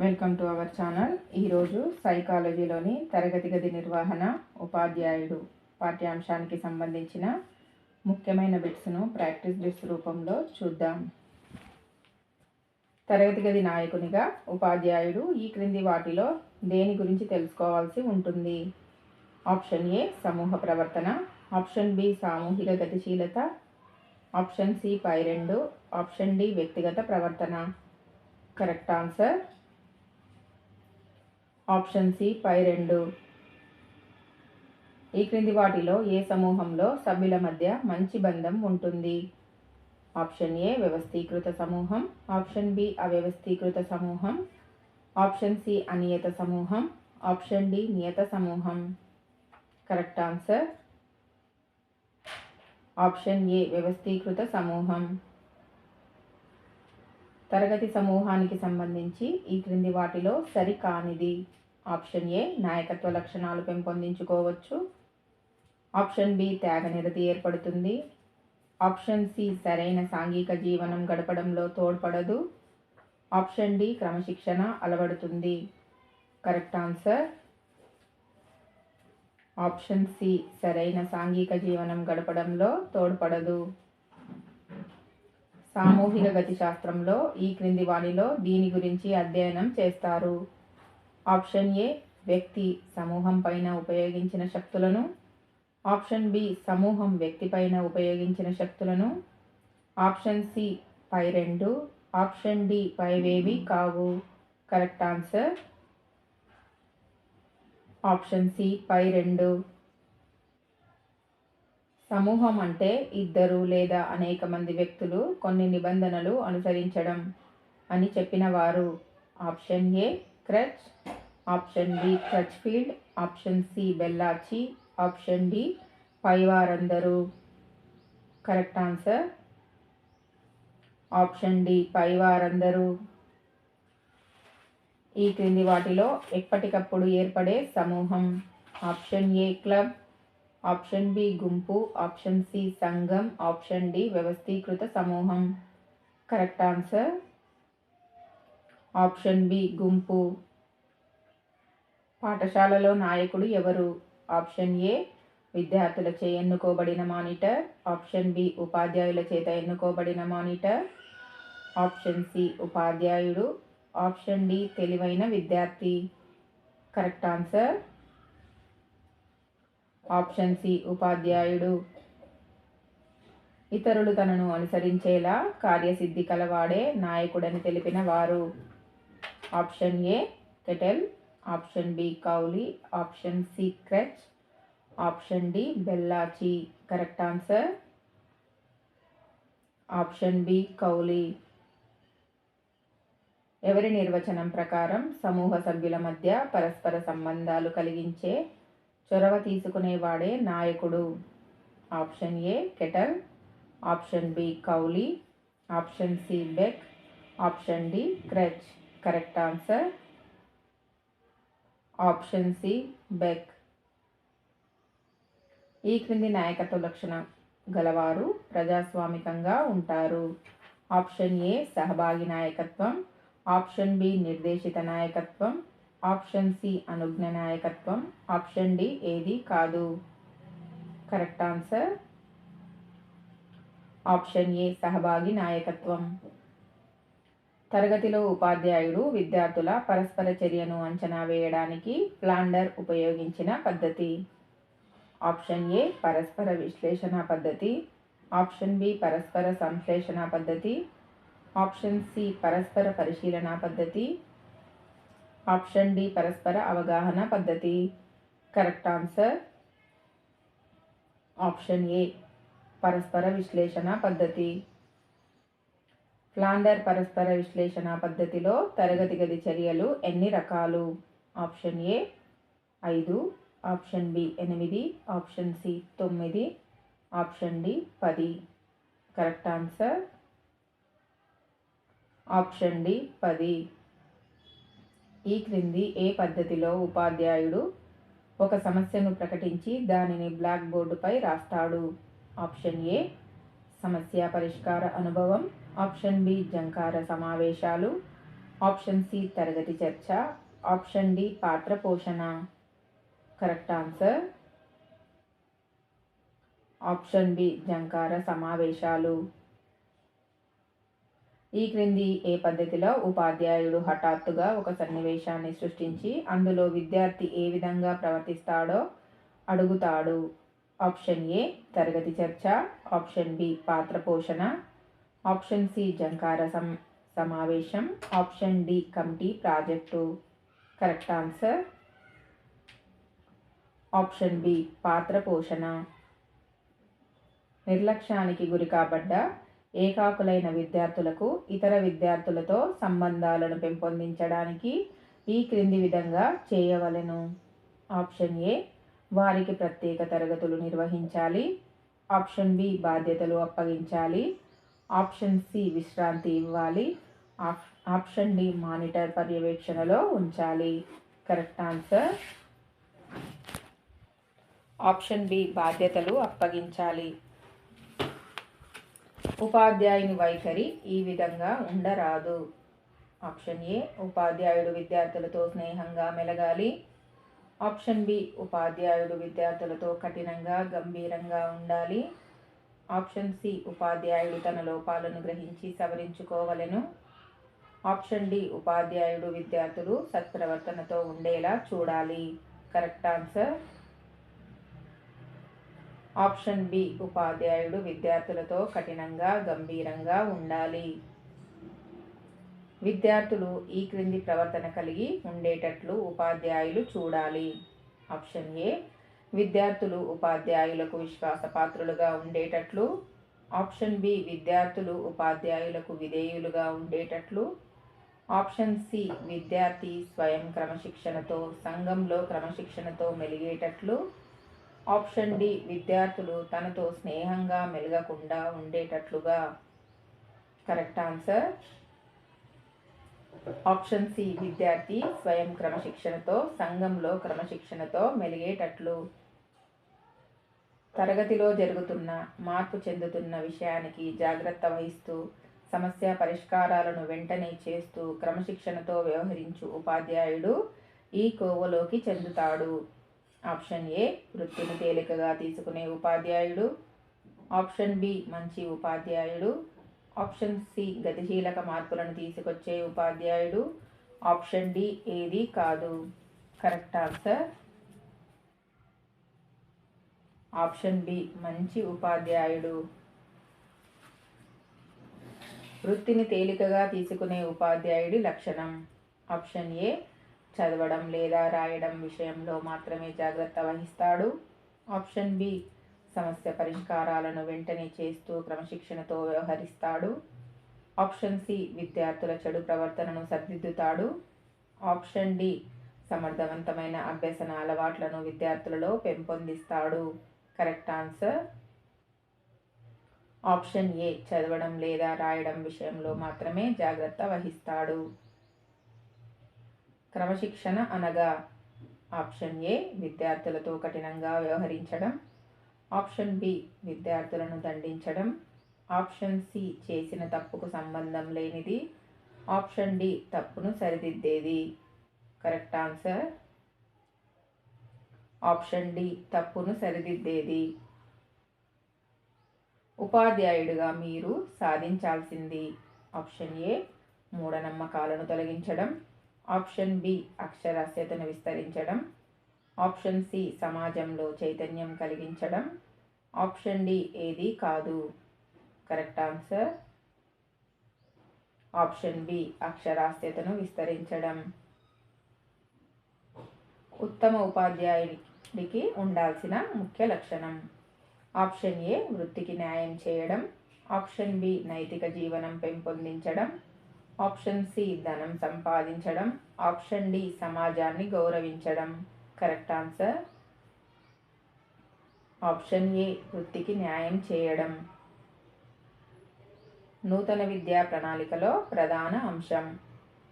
Welcome to our channel. ఈరోజు సైకాలజీలోని తరగతి గది నిర్వహణ ఉపాధ్యాయుడు పాఠ్యాంశానికి సంబంధించిన ముఖ్యమైన బిట్స్ను ప్రాక్టీస్ బిట్స్ రూపంలో చూద్దాం. తరగతి గది నాయకునిగా ఉపాధ్యాయుడు ఈ క్రింది వాటిలో దేని గురించి తెలుసుకోవాల్సి ఉంటుంది? ఆప్షన్ ఏ సమూహ ప్రవర్తన. ఆప్షన్ బి సామూహిక గతిశీలత. ఆప్షన్ సి పై రెండు. ఆప్షన్ డి వ్యక్తిగత ప్రవర్తన. కరెక్ట్ ఆన్సర్ ఆప్షన్ సి పై రెండు. ఈ క్రింది వాటిలో ఏ సమూహంలో సభ్యుల మధ్య మంచి బంధం ఉంటుంది? ఆప్షన్ ఏ వ్యవస్థీకృత సమూహం. ఆప్షన్ బి అవ్యవస్థీకృత సమూహం. ఆప్షన్ సి అనియత సమూహం. ఆప్షన్ డి నియత సమూహం. Correct answer? ఆప్షన్ ఏ వ్యవస్థీకృత సమూహం. తరగతి సమూహానికి సంబంధించి ఈ క్రింది వాటిలో సరికానిది. ఆప్షన్ ఏ నాయకత్వ లక్షణాలు పెంపొందించుకోవచ్చు. ఆప్షన్ బి త్యాగనిరతి ఏర్పడుతుంది. ఆప్షన్ సి సరైన సాంఘిక జీవనం గడపడంలో తోడ్పడదు. ఆప్షన్ డి క్రమశిక్షణ అలవడుతుంది. Correct answer? ఆప్షన్ సి సరైన సాంఘిక జీవనం గడపడంలో తోడ్పడదు. సామూహిక గతి శాస్త్రంలో ఈ క్రింది వాణిలో దీని గురించి అధ్యయనం చేస్తారు. ఆప్షన్ ఏ వ్యక్తి సమూహం పైన ఉపయోగించిన శక్తులను. ఆప్షన్ బి సమూహం వ్యక్తి పైన ఉపయోగించిన శక్తులను. ఆప్షన్ సి పై రెండు. ఆప్షన్ డి పైవేవి కావు. Correct answer. ఆప్షన్ సి పై రెండు. సమూహం అంటే ఇద్దరు లేదా అనేక మంది వ్యక్తులు కొన్ని నిబంధనలు అనుసరించడం అని చెప్పిన వారు. Option A Krech. Option B Crutchfield. Option C Ballachey. Option D పైవారందరూ. Correct answer? Option D పైవారందరూ. ఈ క్రింది వాటిలో ఎప్పటికప్పుడు ఏర్పడే సమూహం. Option A club. Option B గుంపు ఆప్షన్ సి సంఘం ఆప్షన్ డి వ్యవస్థీకృత సమూహం. Correct answer? ఆప్షన్ బి గుంపు. పాఠశాలలో నాయకుడు ఎవరు? ఆప్షన్ ఏ విద్యార్థులచే ఎన్నుకోబడిన మానిటర్. ఆప్షన్ బి ఉపాధ్యాయుల చేత ఎన్నుకోబడిన మానిటర్. ఆప్షన్ సి ఉపాధ్యాయుడు. ఆప్షన్ డి తెలివైన విద్యార్థి. Correct answer? ఆప్షన్ సి ఉపాధ్యాయుడు. ఇతరులు తనను అనుసరించేలా కార్యసిద్ధి కలవాడే నాయకుడని తెలిపిన వారు. Option A Cattell. Option B Cowley. Option C Krech. Option D Ballachey. Correct answer? Option B Cowley. ఎవరి నిర్వచనం ప్రకారం సమూహ సభ్యుల మధ్య పరస్పర సంబంధాలు కలిగించే చొరవ తీసుకునేవాడే నాయకుడు. Option A Cattell option B Cowley option C Beck option D Krech. Correct answer? Option C Beck. ఈ క్రింది నాయకత్వ లక్షణం గలవారు ప్రజాస్వామికంగా ఉంటారు. ఆప్షన్ ఏ సహభాగి నాయకత్వం ఆప్షన్ బి నిర్దేశిత నాయకత్వం ఆప్షన్ సి అనుజ్ఞ నాయకత్వం. ఆప్షన్ డి ఏది కాదు. Correct answer? ఆప్షన్ ఏ సహభాగి నాయకత్వం. తరగతిలో ఉపాధ్యాయుడు విద్యార్థుల పరస్పర చర్యను అంచనా వేయడానికి ప్లాండర్ ఉపయోగించిన పద్ధతి. ఆప్షన్ ఏ పరస్పర విశ్లేషణ పద్ధతి. ఆప్షన్ బి పరస్పర సంశ్లేషణ పద్ధతి. ఆప్షన్ సి పరస్పర పరిశీలన పద్ధతి. ఆప్షన్ డి పరస్పర అవగాహన పద్ధతి. Correct answer. ఆప్షన్ ఏ పరస్పర విశ్లేషణ పద్ధతి. ఫ్లాండర్ పరస్పర విశ్లేషణ పద్ధతిలో తరగతి గది చర్యలు ఎన్ని రకాలు? ఆప్షన్ ఏ ఐదు. ఆప్షన్ బి ఎనిమిది. ఆప్షన్ సి తొమ్మిది. ఆప్షన్ డి పది. Correct answer. ఆప్షన్ డి పది. ఈ క్రింది ఏ పద్ధతిలో ఉపాధ్యాయుడు ఒక సమస్యను ప్రకటించి దానిని బ్లాక్ బోర్డుపై రాస్తాడు? ఆప్షన్ ఏ సమస్య పరిష్కార అనుభవం. ఆప్షన్ బి జంకార సమావేశాలు. ఆప్షన్ సి తరగతి చర్చ. ఆప్షన్ డి పాత్ర పోషణ. Correct answer? ఆప్షన్ బి జంకార సమావేశాలు. ఈ క్రింది ఏ పద్ధతిలో ఉపాధ్యాయుడు హఠాత్తుగా ఒక సన్నివేశాన్ని సృష్టించి అందులో విద్యార్థి ఏ విధంగా ప్రవర్తిస్తాడో అడుగుతాడు. ఆప్షన్ ఏ తరగతి చర్చ. ఆప్షన్ బి పాత్ర పోషణ. ఆప్షన్ సి జంకార సం సమావేశం. Option D committee project. Correct answer? Option B పాత్ర పోషణ. నిర్లక్ష్యానికి గురి కాబడ్డ ఏకాకులైన విద్యార్థులకు ఇతర విద్యార్థులతో సంబంధాలను పెంపొందించడానికి ఈ క్రింది విధంగా చేయవలెను. ఆప్షన్ ఏ వారికి ప్రత్యేక తరగతులు నిర్వహించాలి. ఆప్షన్ బి బాధ్యతలు అప్పగించాలి. ఆప్షన్ సి విశ్రాంతి ఇవ్వాలి. ఆప్షన్ డి మానిటర్ పర్యవేక్షణలో ఉంచాలి. Correct answer? ఆప్షన్ బి బాధ్యతలు అప్పగించాలి. ఉపాధ్యాయుని వైఖరి ఈ విధంగా ఉండరాదు. ఆప్షన్ ఏ ఉపాధ్యాయుడు విద్యార్థులతో స్నేహంగా మెలగాలి. ఆప్షన్ బి ఉపాధ్యాయుడు విద్యార్థులతో కఠినంగా గంభీరంగా ఉండాలి. ఆప్షన్ సి ఉపాధ్యాయుడు తన లోపాలను గ్రహించి సవరించుకోవలెను. ఆప్షన్ డి ఉపాధ్యాయుడు విద్యార్థులు సత్ప్రవర్తనతో ఉండేలా చూడాలి. Correct answer? ఆప్షన్ బి ఉపాధ్యాయుడు విద్యార్థులతో కఠినంగా గంభీరంగా ఉండాలి. విద్యార్థులు ఈ క్రింది ప్రవర్తన కలిగి ఉండేటట్లు ఉపాధ్యాయులు చూడాలి. ఆప్షన్ ఏ విద్యార్థులు ఉపాధ్యాయులకు విశ్వాసపాత్రులుగా ఉండేటట్లు. ఆప్షన్ బి విద్యార్థులు ఉపాధ్యాయులకు విధేయులుగా ఉండేటట్లు. ఆప్షన్ సి విద్యార్థి స్వయం క్రమశిక్షణతో సంఘంలో క్రమశిక్షణతో మెలిగేటట్లు. ఆప్షన్ డి విద్యార్థులు తనతో స్నేహంగా మెలగకుండా ఉండేటట్లుగా. Correct answer. ఆప్షన్ సి విద్యార్థి స్వయం క్రమశిక్షణతో సంఘంలో క్రమశిక్షణతో మెలిగేటట్లు. తరగతిలో జరుగుతున్న మార్పు చెందుతున్న విషయానికి జాగ్రత్త వహిస్తూ సమస్య పరిష్కారాలను వెంటనే చేస్తూ క్రమశిక్షణతో వ్యవహరించు ఉపాధ్యాయుడు ఈ కోవలోకి చెందుతాడు. ఆప్షన్ ఏ వృత్తిని తేలికగా తీసుకునే ఉపాధ్యాయుడు. ఆప్షన్ బి మంచి ఉపాధ్యాయుడు. ఆప్షన్ సి గతిశీలక మార్పులను తీసుకొచ్చే ఉపాధ్యాయుడు. ఆప్షన్ డి ఏది కాదు. Correct answer? ఆప్షన్ బి మంచి ఉపాధ్యాయుడు. వృత్తిని తేలికగా తీసుకునే ఉపాధ్యాయుడి లక్షణం. ఆప్షన్ ఏ చదవడం లేదా రాయడం విషయంలో మాత్రమే జాగ్రత్త వహిస్తాడు. ఆప్షన్ బి సమస్య పరిష్కారాలను వెంటనే చేస్తూ క్రమశిక్షణతో వ్యవహరిస్తాడు. ఆప్షన్ సి విద్యార్థుల చెడు ప్రవర్తనను సరిదిద్దుతాడు. ఆప్షన్ డి సమర్థవంతమైన అభ్యసన అలవాట్లను విద్యార్థులలో పెంపొందిస్తాడు. Correct answer? ఆప్షన్ ఏ చదవడం లేదా రాయడం విషయంలో మాత్రమే జాగ్రత్త వహిస్తాడు. క్రమశిక్షణ అనగా ఆప్షన్ ఏ విద్యార్థులతో కఠినంగా వ్యవహరించడం. ఆప్షన్ బి విద్యార్థులను దండించడం. ఆప్షన్ సి చేసిన తప్పుకు సంబంధం లేనిది. ఆప్షన్ డి తప్పును సరిదిద్దేది. Correct answer? ఆప్షన్ డి తప్పును సరిదిద్దేది. ఉపాధ్యాయుడిగా మీరు సాధించాల్సింది. ఆప్షన్ ఏ మూఢనమ్మకాలను తొలగించడం. ఆప్షన్ బి అక్షరాస్యతను విస్తరించడం. ఆప్షన్ సి సమాజంలో చైతన్యం కలిగించడం. ఆప్షన్ డి ఏది కాదు. Correct answer. ఆప్షన్ బి అక్షరాస్యతను విస్తరించడం. ఉత్తమ ఉపాధ్యాయుడికి ఉండాల్సిన ముఖ్య లక్షణం. ఆప్షన్ ఏ వృత్తికి న్యాయం చేయడం. ఆప్షన్ బి నైతిక జీవనం పెంపొందించడం. ఆప్షన్ సి ధనం సంపాదించడం. ఆప్షన్ డి సమాజాన్ని గౌరవించడం. Correct answer? ఆప్షన్ ఏ వృత్తికి న్యాయం చేయడం. నూతన విద్యా ప్రణాళికలో ప్రధాన అంశం.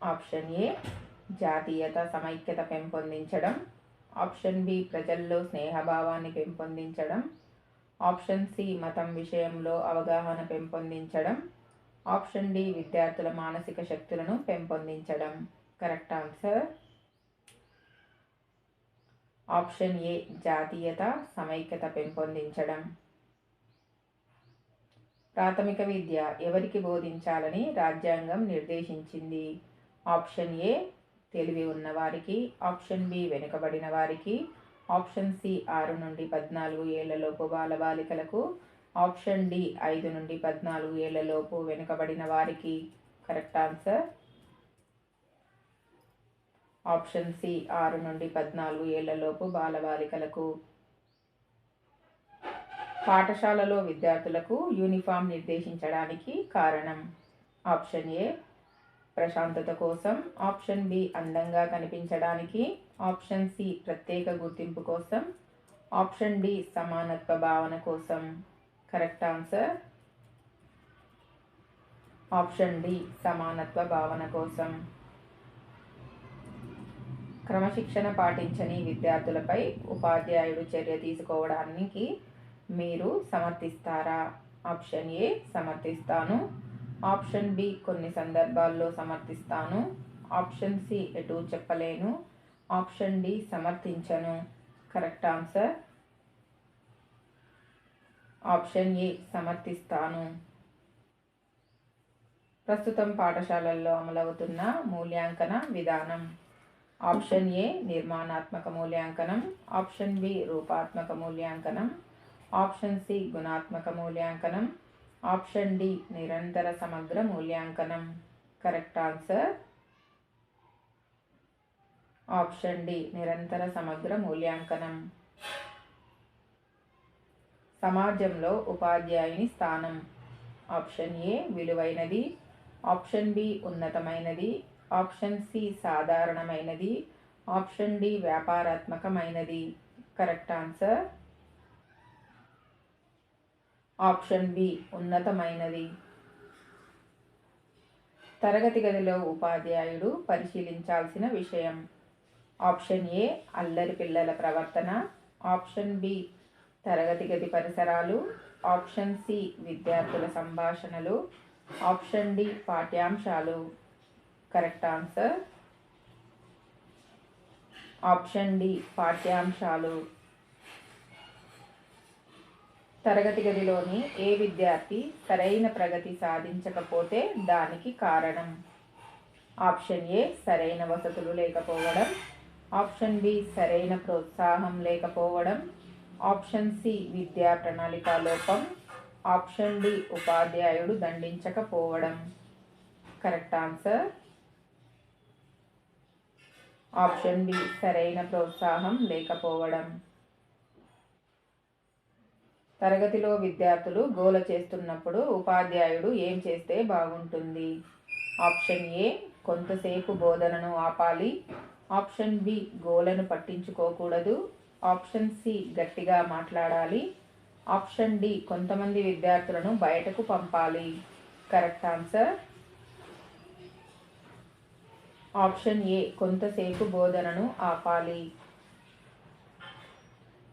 ఆప్షన్ ఏ జాతీయత సమైక్యత పెంపొందించడం. ఆప్షన్ బి ప్రజల్లో స్నేహభావాన్ని పెంపొందించడం. ఆప్షన్ సి మతం విషయంలో అవగాహన పెంపొందించడం. ఆప్షన్ డి విద్యార్థుల మానసిక శక్తులను పెంపొందించడం. Correct answer? ఆప్షన్ ఏ జాతీయత సమైక్యత పెంపొందించడం. ప్రాథమిక విద్య ఎవరికి బోధించాలని రాజ్యాంగం నిర్దేశించింది? ఆప్షన్ ఏ తెలివి ఉన్నవారికి. ఆప్షన్ బి వెనుకబడిన వారికి. ఆప్షన్ సి ఆరు నుండి పద్నాలుగు ఏళ్ళలోపు బాలబాలికలకు ఆప్షన్ డి ఐదు నుండి పద్నాలుగు ఏళ్ళలోపు వెనుకబడిన వారికి కరెక్ట్ ఆన్సర్. ఆప్షన్ సి ఆరు నుండి పద్నాలుగు ఏళ్ళలోపు బాలబాలికలకు పాఠశాలలో విద్యార్థులకు యూనిఫామ్ నిర్దేశించడానికి కారణం. ఆప్షన్ ఏ ప్రశాంతత కోసం. ఆప్షన్ బి అందంగా కనిపించడానికి. ఆప్షన్ సి ప్రత్యేక గుర్తింపు కోసం. ఆప్షన్ డి సమానత్వ భావన కోసం. కరెక్ట్ ఆన్సర్ ఆప్షన్ డి సమానత్వ భావన కోసం. క్రమశిక్షణ పాటించని విద్యార్థులపై ఉపాధ్యాయుడు చర్య తీసుకోవడానికి మీరు సమర్థిస్తారా? ఆప్షన్ ఏ సమర్థిస్తాను. ఆప్షన్ బి కొన్ని సందర్భాల్లో సమర్థిస్తాను. ఆప్షన్ సి ఎటు చెప్పలేను. ఆప్షన్ డి సమర్థించను. కరెక్ట్ ఆన్సర్ ఆప్షన్ ఏ సమర్థిస్తాను. ప్రస్తుతం పాఠశాలల్లో అమలవుతున్న మూల్యాంకన విధానం. ఆప్షన్ ఏ నిర్మాణాత్మక మూల్యాంకనం. ఆప్షన్ బి రూపాత్మక మూల్యాంకనం. ఆప్షన్ సి గుణాత్మక మూల్యాంకనం. ఆప్షన్ డి నిరంతర సమగ్ర మూల్యాంకనం. Correct answer? ఆప్షన్ డి నిరంతర సమగ్ర మూల్యాంకనం. సమాజంలో ఉపాధ్యాయుని స్థానం. ఆప్షన్ ఏ విలువైనది. ఆప్షన్ బి ఉన్నతమైనది. ఆప్షన్ సి సాధారణమైనది. Option D వ్యాపారాత్మకమైనది. Correct answer? Option B ఉన్నతమైనది. తరగతి గదిలో ఉపాధ్యాయుడు పరిశీలించాల్సిన విషయం. ఆప్షన్ ఏ అల్లరి పిల్లల ప్రవర్తన. ఆప్షన్ బి తరగతి గది పరిసరాలు ఆప్షన్ సి విద్యార్థుల సంభాషణలు ఆప్షన్ డి పాఠ్యాంశాలు. Correct answer? ఆప్షన్ డి పాఠ్యాంశాలు. తరగతి గదిలోని ఏ విద్యార్థి సరైన ప్రగతి సాధించకపోతే దానికి కారణం? ఆప్షన్ ఏ సరైన వసతులు లేకపోవడం. ఆప్షన్ బి సరైన ప్రోత్సాహం లేకపోవడం. ఆప్షన్ సి విద్యా ప్రణాళిక లోపం. ఆప్షన్ డి ఉపాధ్యాయుడు దండించకపోవడం. Correct answer. ఆప్షన్ బి సరైన ప్రోత్సాహం లేకపోవడం. తరగతిలో విద్యార్థులు గోల చేస్తున్నప్పుడు ఉపాధ్యాయుడు ఏం చేస్తే బాగుంటుంది? ఆప్షన్ ఏ కొంతసేపు బోధనను ఆపాలి. ఆప్షన్ బి గోలను పట్టించుకోకూడదు. ఆప్షన్ సి గట్టిగా మాట్లాడాలి. ఆప్షన్ డి కొంతమంది విద్యార్థులను బయటకు పంపాలి. Correct answer. ఆప్షన్ ఏ కొంతసేపు బోధనను ఆపాలి.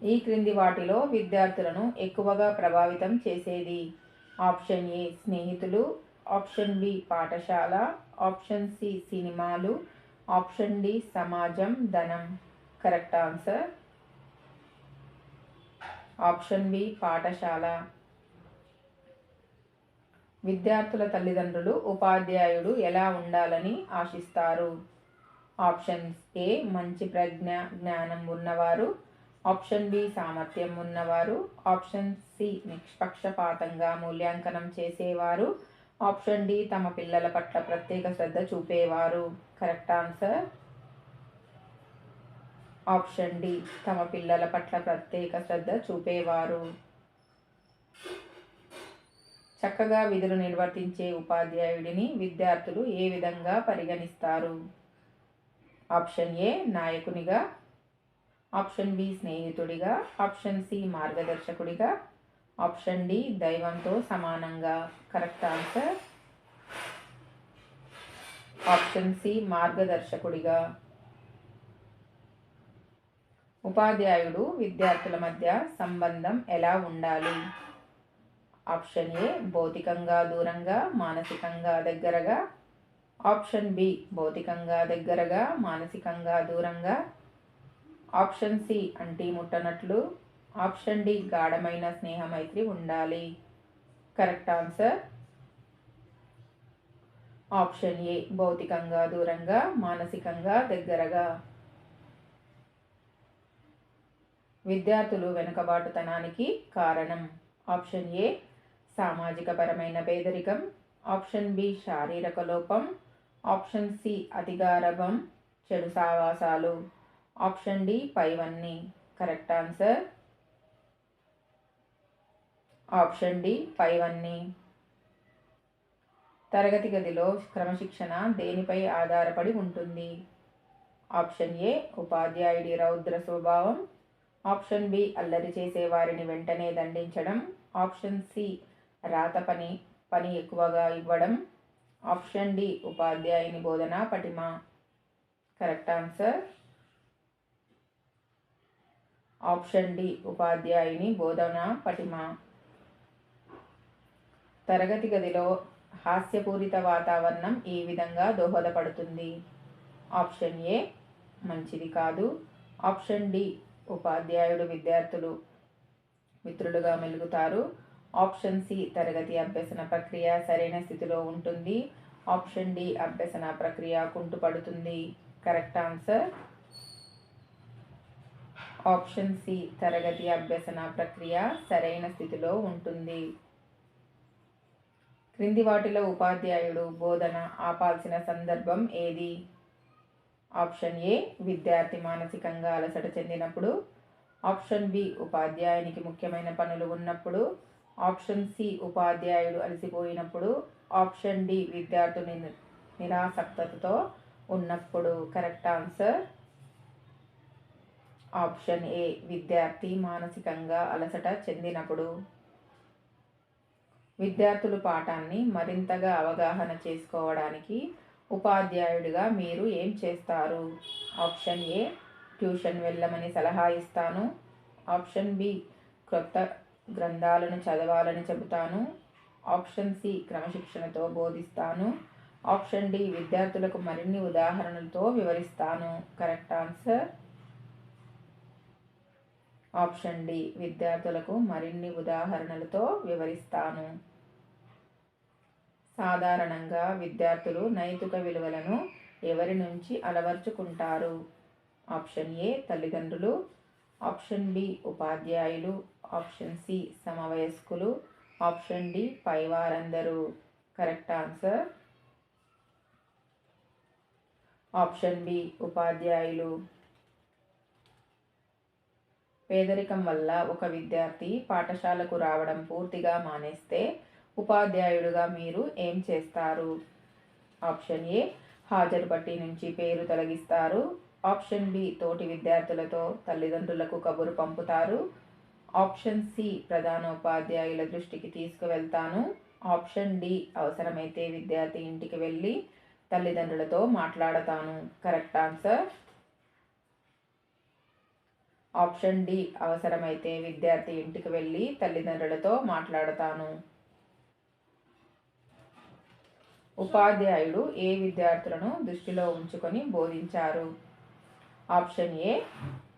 ఈ క్రింది వాటిలో విద్యార్థులను ఎక్కువగా ప్రభావితం చేసేది. ఆప్షన్ ఏ స్నేహితులు. ఆప్షన్ బి పాఠశాల. ఆప్షన్ సి సినిమాలు. ఆప్షన్ డి సమాజం ధనం. Correct answer. ఆప్షన్ బి పాఠశాల. విద్యార్థుల తల్లిదండ్రులు ఉపాధ్యాయుడు ఎలా ఉండాలని ఆశిస్తారు? ఆప్షన్స్ ఏ మంచి ప్రజ్ఞ జ్ఞానం ఉన్నవారు. ఆప్షన్ బి సామర్థ్యం ఉన్నవారు. ఆప్షన్ సి నిష్పక్షపాతంగా మూల్యాంకనం చేసేవారు. ఆప్షన్ డి తమ పిల్లల పట్ల ప్రత్యేక శ్రద్ధ చూపేవారు. Correct answer? Option D. తమ పిల్లల పట్ల ప్రత్యేక శ్రద్ధ చూపేవారు. చక్కగా విధులు నిర్వర్తించే ఉపాధ్యాయుడిని విద్యార్థులు ఏ విధంగా పరిగణిస్తారు? ఆప్షన్ ఏ నాయకునిగా. ఆప్షన్ బి స్నేహితుడిగా. ఆప్షన్ సి మార్గదర్శకుడిగా. ఆప్షన్ డి దైవంతో సమానంగా. Correct answer? ఆప్షన్ సి మార్గదర్శకుడిగా. ఉపాధ్యాయుడు విద్యార్థుల మధ్య సంబంధం ఎలా ఉండాలి? ఆప్షన్ ఏ భౌతికంగా దూరంగా మానసికంగా దగ్గరగా. ఆప్షన్ బి భౌతికంగా దగ్గరగా మానసికంగా దూరంగా. ఆప్షన్ సి అంటి ముట్టనట్లు. ఆప్షన్ డి గాఢమైన స్నేహమైత్రి ఉండాలి. Correct answer? ఆప్షన్ ఏ భౌతికంగా దూరంగా మానసికంగా దగ్గరగా. విద్యార్థులు వెనుకబాటుతనానికి కారణం. ఆప్షన్ ఏ సామాజికపరమైన పేదరికం. ఆప్షన్ బి శారీరక లోపం. ఆప్షన్ సి అతిగారభం చెడు సావాసాలు. ఆప్షన్ డి పైవన్నీ. Correct answer? ఆప్షన్ డి పైవన్నీ. తరగతి గదిలో క్రమశిక్షణ దేనిపై ఆధారపడి ఉంటుంది? ఆప్షన్ ఏ ఉపాధ్యాయుడి రౌద్ర స్వభావం. ఆప్షన్ బి అల్లరి చేసే వారిని వెంటనే దండించడం. ఆప్షన్ సి రాత పని పని ఎక్కువగా ఇవ్వడం. ఆప్షన్ డి ఉపాధ్యాయుని బోధన పటిమ. Correct answer. ఆప్షన్ డి ఉపాధ్యాయుని బోధన పటిమ. తరగతి గదిలో హాస్యపూరిత వాతావరణం ఏ విధంగా దోహదపడుతుంది. ఆప్షన్ ఏ మంచిది కాదు. ఆప్షన్ డి ఉపాధ్యాయుడు విద్యార్థులు మిత్రులుగా మెలుగుతారు. ఆప్షన్ సి తరగతి అభ్యసన ప్రక్రియ సరైన స్థితిలో ఉంటుంది. ఆప్షన్ డి అభ్యసన ప్రక్రియ కుంటుపడుతుంది. Correct answer? ఆప్షన్ సి తరగతి అభ్యసన ప్రక్రియ సరైన స్థితిలో ఉంటుంది. క్రింది వాటిలో ఉపాధ్యాయుడు బోధన ఆపాల్సిన సందర్భం ఏది? ఆప్షన్ ఏ విద్యార్థి మానసికంగా అలసట చెందినప్పుడు. ఆప్షన్ బి ఉపాధ్యాయునికి ముఖ్యమైన పనులు ఉన్నప్పుడు. ఆప్షన్ సి ఉపాధ్యాయుడు అలసిపోయినప్పుడు. ఆప్షన్ డి విద్యార్థుని నిరాసక్తతో ఉన్నప్పుడు. Correct answer? ఆప్షన్ ఏ విద్యార్థి మానసికంగా అలసట చెందినప్పుడు. విద్యార్థులు పాఠాన్ని మరింతగా అవగాహన చేసుకోవడానికి ఉపాధ్యాయుడిగా మీరు ఏం చేస్తారు? ఆప్షన్ ఏ ట్యూషన్ వెళ్ళమని సలహా ఇస్తాను. ఆప్షన్ బి క్రొత్త గ్రంథాలను చదవాలని చెబుతాను. ఆప్షన్ సి క్రమశిక్షణతో బోధిస్తాను. ఆప్షన్ డి విద్యార్థులకు మరిన్ని ఉదాహరణలతో వివరిస్తాను. Correct answer? ఆప్షన్ డి విద్యార్థులకు మరిన్ని ఉదాహరణలతో వివరిస్తాను. సాధారణంగా విద్యార్థులు నైతిక విలువలను ఎవరి నుంచి అలవర్చుకుంటారు? ఆప్షన్ ఏ తల్లిదండ్రులు. ఆప్షన్ బి ఉపాధ్యాయులు. ఆప్షన్ సి సమవయస్కులు. Option D పైవారందరూ. Correct answer? Option B ఉపాధ్యాయులు. పేదరికం వల్ల ఒక విద్యార్థి పాఠశాలకు రావడం పూర్తిగా మానేస్తే ఉపాధ్యాయుడుగా మీరు ఏం చేస్తారు? ఆప్షన్ ఏ హాజరు పట్టి నుంచి పేరు తొలగిస్తారు. ఆప్షన్ బి తోటి విద్యార్థులతో తల్లిదండ్రులకు కబురు పంపుతారు. ఆప్షన్ సి ప్రధానోపాధ్యాయుల దృష్టికి తీసుకువెళ్తాను. ఆప్షన్ డి అవసరమైతే విద్యార్థి ఇంటికి వెళ్ళి తల్లిదండ్రులతో మాట్లాడతాను. Correct answer? ఆప్షన్ డి అవసరమైతే విద్యార్థి ఇంటికి వెళ్ళి తల్లిదండ్రులతో మాట్లాడతాను. ఉపాధ్యాయుడు ఏ విద్యార్థులను దృష్టిలో ఉంచుకొని బోధించారు? ఆప్షన్ ఏ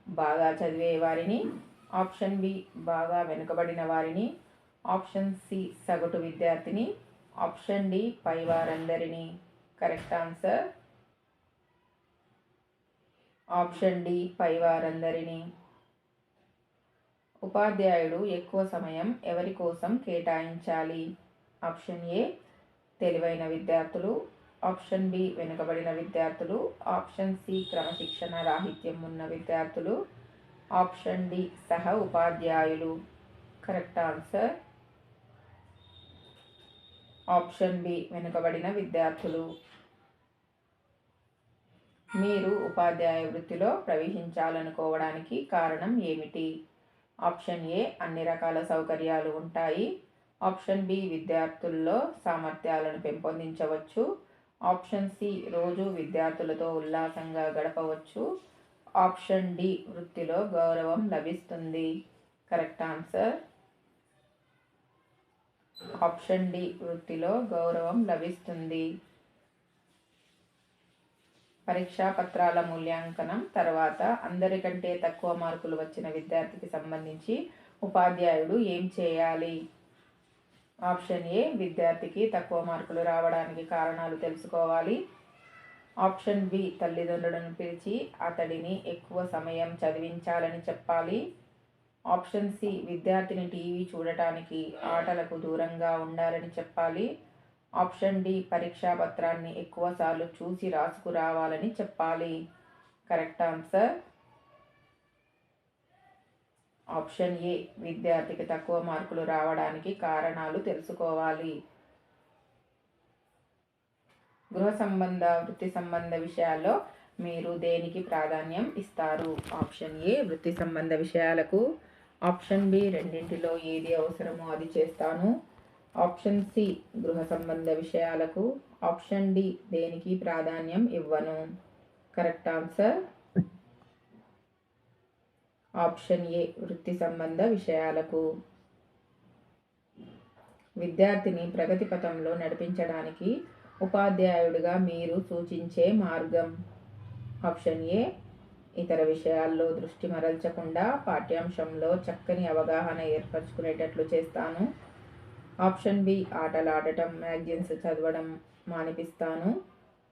బాగా చదివే వారిని. ఆప్షన్ బి బాగా వెనుకబడిన వారిని. ఆప్షన్ సి సగటు విద్యార్థిని. ఆప్షన్ డి పై వారందరినీ కరెక్ట్ ఆన్సర్? ఆప్షన్ డి పై వారందరినీ ఉపాధ్యాయుడు ఎక్కువ సమయం ఎవరి కోసం కేటాయించాలి? ఆప్షన్ ఏ తెలివైన విద్యార్థులు ఆప్షన్ బి వెనుకబడిన విద్యార్థులు ఆప్షన్ సి క్రమశిక్షణ రాహిత్యం ఉన్న విద్యార్థులు ఆప్షన్ డి సహ ఉపాధ్యాయులు. Correct answer? ఆప్షన్ బి వెనుకబడిన విద్యార్థులు. మీరు ఉపాధ్యాయ వృత్తిలో ప్రవేశించాలనుకోవడానికి కారణం ఏమిటి? ఆప్షన్ ఏ అన్ని రకాల సౌకర్యాలు ఉంటాయి. ఆప్షన్ బి విద్యార్థుల్లో సామర్థ్యాలను పెంపొందించవచ్చు. ఆప్షన్ సి రోజు విద్యార్థులతో ఉల్లాసంగా గడపవచ్చు. ఆప్షన్ డి వృత్తిలో గౌరవం లభిస్తుంది. Correct answer. ఆప్షన్ డి వృత్తిలో గౌరవం లభిస్తుంది. పరీక్షా పత్రాల మూల్యాంకనం తర్వాత అందరికంటే తక్కువ మార్కులు వచ్చిన విద్యార్థికి సంబంధించి ఉపాధ్యాయుడు ఏం చేయాలి? ఆప్షన్ ఏ విద్యార్థికి తక్కువ మార్కులు రావడానికి కారణాలు తెలుసుకోవాలి. ఆప్షన్ బి తల్లిదండ్రులను పిలిచి అతడిని ఎక్కువ సమయం చదివించాలని చెప్పాలి. ఆప్షన్ సి విద్యార్థిని టీవీ చూడటానికి ఆటలకు దూరంగా ఉండాలని చెప్పాలి. ఆప్షన్ డి పరీక్షా పత్రాన్ని ఎక్కువసార్లు చూసి రాసుకురావాలని చెప్పాలి. కరెక్ట్ ఆన్సర్ ఆప్షన్ ఏ విద్యార్థికి తక్కువ మార్కులు రావడానికి కారణాలు తెలుసుకోవాలి. గృహ సంబంధ వృత్తి సంబంధ విషయాల్లో మీరు దేనికి ప్రాధాన్యం ఇస్తారు? ఆప్షన్ ఏ వృత్తి సంబంధ విషయాలకు. ఆప్షన్ బి రెండింటిలో ఏది అవసరమో అది చేస్తాను. ఆప్షన్ సి గృహ సంబంధ విషయాలకు. ఆప్షన్ డి దేనికి ప్రాధాన్యం ఇవ్వను? కరెక్ట్ ఆన్సర్ ఆప్షన్ ఏ వృత్తి సంబంధ విషయాలకు. విద్యార్థిని ప్రగతి పథంలో నడిపించడానికి ఉపాధ్యాయుడిగా మీరు సూచించే మార్గం. ఆప్షన్ ఏ ఇతర విషయాల్లో దృష్టి మరల్చకుండా పాఠ్యాంశంలో చక్కని అవగాహన ఏర్పరచుకునేటట్లు చేస్తాను. ఆప్షన్ బి ఆటలు ఆడటం మ్యాగజైన్స్ చదవడం మానిపిస్తాను.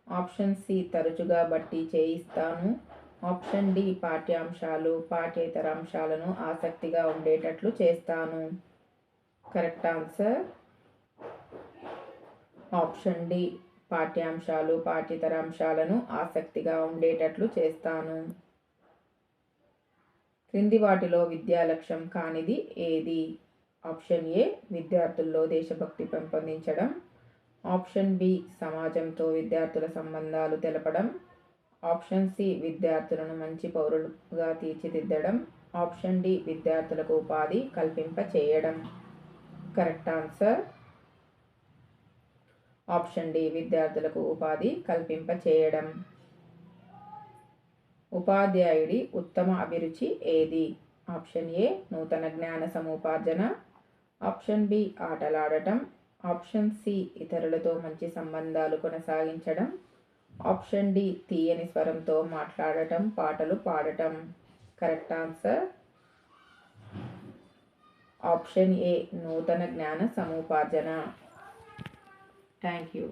ఆప్షన్ సి తరచుగా బట్టి చేయిస్తాను. ఆప్షన్ డి పాఠ్యాంశాలు పాఠ్యేతర అంశాలను ఆసక్తిగా ఉండేటట్లు చేస్తాను. Correct answer? ఆప్షన్ డి పాఠ్యాంశాలు పాఠ్యేతర అంశాలను ఆసక్తిగా ఉండేటట్లు చేస్తాను. క్రింది వాటిలో విద్యా లక్ష్యం కానిది ఏది? ఆప్షన్ ఏ విద్యార్థుల్లో దేశభక్తి పెంపొందించడం. ఆప్షన్ బి సమాజంతో విద్యార్థుల సంబంధాలు తెలపడం. ఆప్షన్ సి విద్యార్థులను మంచి పౌరులుగా తీర్చిదిద్దడం ఆప్షన్ డి విద్యార్థులకు ఉపాధి కల్పింప చేయడం కరెక్ట్ ఆన్సర్? ఆప్షన్ డి విద్యార్థులకు ఉపాధి కల్పింప చేయడం ఉపాధ్యాయుడి ఉత్తమ అభిరుచి ఏది? ఆప్షన్ ఏ నూతన జ్ఞాన సముపార్జన. ఆప్షన్ బి ఆటలాడటం. ఆప్షన్ సి ఇతరులతో మంచి సంబంధాలు కొనసాగించడం. ఆప్షన్ డి తీయని స్వరంతో మాట్లాడటం పాటలు పాడటం. Correct answer? ఆప్షన్ ఏ నూతన జ్ఞాన సముపార్జన. Thank you.